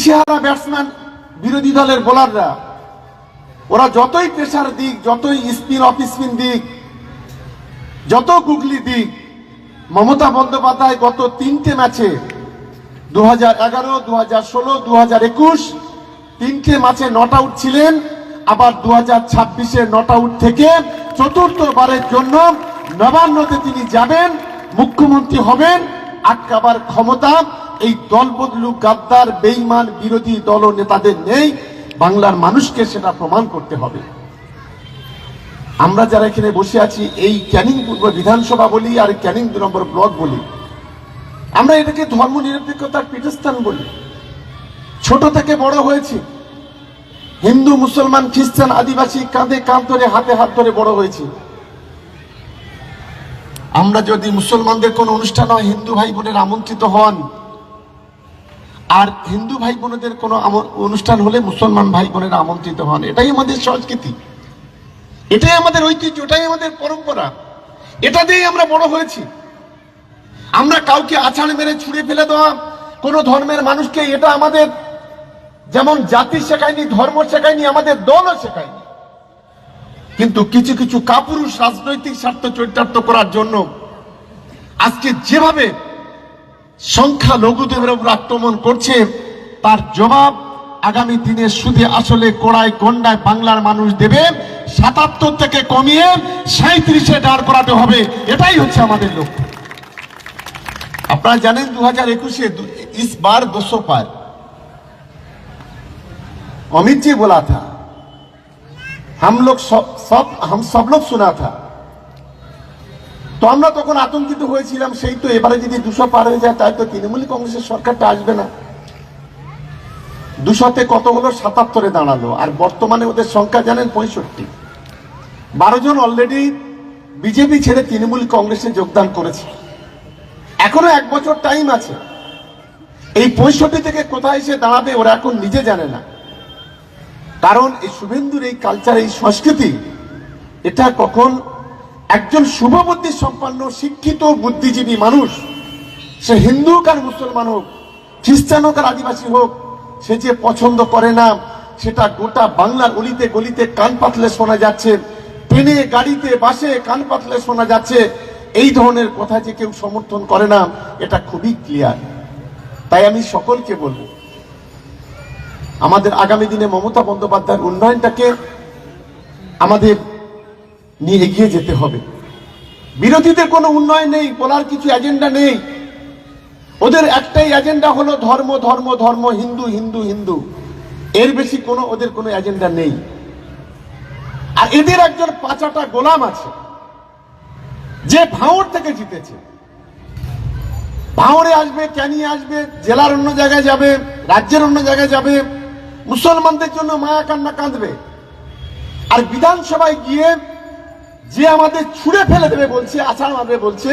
দিশেহারা ব্যাটসম্যান বিরোধী দলের বোলাররা ওরা যতই প্রেসার দিক, যতই স্পিন অফ স্পিন দিক, যত গুগলি দিক, মমতা বন্দ্যোপাধ্যায় গত তিনটে ম্যাচে দু হাজার এগারো দু হাজার ষোলো দু হাজার একুশ, তিনটে ম্যাচে নট আউট ছিলেন, আবার দু হাজার ছাব্বিশে নট আউট থেকে চতুর্থবারের জন্য নবান্নতে তিনি যাবেন, মুখ্যমন্ত্রী হবেন, আটকাবার ক্ষমতা এই দল বদলু গাদ্দার বেইমান বিরোধী দল নেতাদের নেই, বাংলার মানুষকে সেটা প্রমাণ করতে হবে। আমরা যারা এখানে বসে আছি, এই ক্যানিং পূর্ব বিধানসভা বলি আর ক্যানিং দু নম্বর ব্লক বলি, আমরা এটাকে ধর্ম নিরপেক্ষতার পীঠস্থান বলি। ছোট থেকে বড় হয়েছি। হিন্দু, মুসলমান, খ্রিস্টান, আদিবাসী কাঁধে কাঁধ ধরে, হাতে হাত ধরে বড় হয়েছি। আমরা যদি মুসলমানদের কোন অনুষ্ঠান হয়, হিন্দু ভাই বোনের আমন্ত্রিত হন আর হিন্দু ভাই বোনদের কোনো অনুষ্ঠান হলে মুসলমান ভাই বোনেরা আমন্ত্রিত হন। এটাই আমাদের সংস্কৃতি। এটাই আমাদের ঐতিহ্য, এটাই আমাদের পরম্পরা। এটা দিয়েই আমরা বড় হয়েছি। আমরা কাউকে আছাড় মেরে ছুঁড়ে ফেলে দেওয়া, কোন ধর্মের মানুষকে এটা আমাদের যেমন জাতি শেখায়নি, ধর্ম শেখায়নি, আমাদের দলও শেখায়নি। কিন্তু কিছু কিছু কাপুরুষ রাজনৈতিক স্বার্থ চরিতার্থ করার জন্য আজকে যেভাবে সংখ্যা লঘুদেবের উপর আক্রমণ করছে তার জবাব আগামী দিনে সুদে আসলে কোড়ায় গন্ডায় বাংলার মানুষ দেবে সাতাত্তর থেকে কমিয়ে সাঁত্রিশে দাঁড় করাতে হবে এটাই হচ্ছে আমাদের লক্ষ্য আপনারা জানেন দু হাজার একুশে इस बार 200 पार अमित जी बोला था हम लोग सब सब हम सब लोग सुना था তো আমরা তখন আতঙ্কিত হয়েছিলাম, সেই তো এবারে যদি দুশো পার হয়ে যায়, তাই তো তৃণমূল কংগ্রেসের সরকারটা আসবে না। দুশোতে কত হলো? সাতাত্তরে দাঁড়াল। আর বর্তমানে ওদের সংখ্যা জানেন পঁয়ষট্টি। বারো জন অলরেডি বিজেপি ছেড়ে তৃণমূল কংগ্রেসে যোগদান করেছে। এখনও এক বছর টাইম আছে। এই পঁয়ষট্টি থেকে কোথায় এসে দাঁড়াবে, ওরা এখন নিজে জানে না। কারণ এই শুভেন্দুর এই কালচার এই সংস্কৃতি, এটা কখন একজন শুভবুদ্ধি সম্পন্ন, শিক্ষিত, বুদ্ধিজীবী মানুষ। সে হিন্দু হোক আর মুসলমান হোক, খ্রিস্টান হোক আর আদিবাসী হোক, সে যে পছন্দ করে না, সেটা গোটা বাংলার গলিতে গলিতে কান পাতলে শোনা যাচ্ছে, ট্রেনে, গাড়িতে, বাসে কান পাতলে শোনা যাচ্ছে, এই ধরনের কথা যে কেউ সমর্থন করে না, এটা খুবই ক্লিয়ার তাই আমি সকলকে বলব, আমাদের আগামী দিনে মমতা বন্দ্যোপাধ্যায়ের উন্নয়নটাকে আমাদের নিয়ে এগিয়ে যেতে হবে। বিরোধীদের কোনো উন্নয়ন নেই, বলার কিছু এজেন্ডা নেই। ওদের একটাই এজেন্ডা হলো ধর্ম ধর্ম ধর্ম, হিন্দু হিন্দু হিন্দু। এর বেশি কোনো, ওদের কোনো এজেন্ডা নেই। আর এদের একজন পাঁচাটা গোলাম আছে, যে ভাঁড় থেকে জিতেছে। ভাঁড়ে আসবে, ক্যানিয়ে আসবে, জেলার অন্য জায়গায় যাবে, রাজ্যের অন্য জায়গায় যাবে, মুসলমানদের জন্য মায়া কান্না কাঁদবে। আর বিধানসভায় গিয়ে যে আমাদের ছুঁড়ে ফেলে দেবে বলছে, আছাড় মারবে বলছে,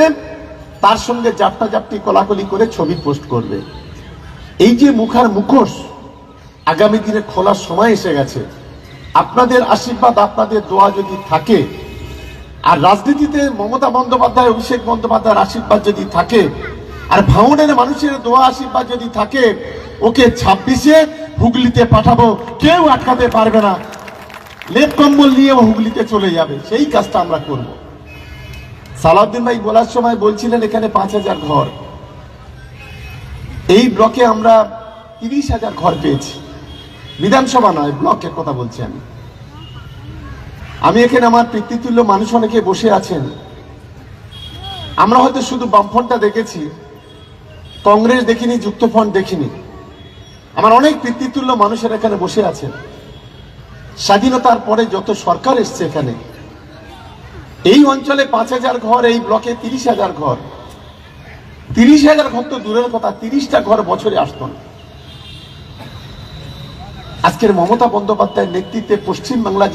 তার সঙ্গে জাপটা জাপটি কলাকলি করে ছবি পোস্ট করবে। এই যে মুখার মুখোশ, আগামী দিনে খোলার সময় এসে গেছে। আপনাদের আশীর্বাদ, আপনাদের দোয়া যদি থাকে, আর রাজনীতিতে মমতা বন্দ্যোপাধ্যায়, অভিষেক বন্দ্যোপাধ্যায়ের আশীর্বাদ যদি থাকে, আর ভাঙনের মানুষের দোয়া, আশীর্বাদ যদি থাকে, ওকে ছাব্বিশে হুগলিতে পাঠাবো, কেউ আটকাতে পারবে না। লেপ কম্বল নিয়ে হুগলিতে চলে যাবে, সেই কাজটা আমরা করব। সালাউদ্দিন ভাই বলার সময় বলছিলেন এখানে পাঁচ হাজার ঘর। এই ব্লকে আমরা তিরিশ হাজার ঘর পেয়েছি। বিধানসভা নয়, ব্লকের কথা বলছি আমি। আমি এখানে আমার পিতৃতুল্য মানুষ অনেকে বসে আছেন। আমরা হয়তো শুধু বামফ্রন্টটা দেখেছি, কংগ্রেস দেখিনি, যুক্তফ্রন্ট দেখিনি। আমার অনেক পিতৃতুল্য মানুষের এখানে বসে আছেন। স্বাধীনতার পরে যত সরকার এসছে এখানে, এই অঞ্চলে পাঁচ হাজার ঘর, এই ব্লকে তিরিশ হাজার ঘর। তিরিশ হাজার ঘর তো দূরের কথা, তিরিশটা ঘর বছরে আসত না। আজকের মমতা বন্দ্যোপাধ্যায়ের নেতৃত্বে পশ্চিমবাংলা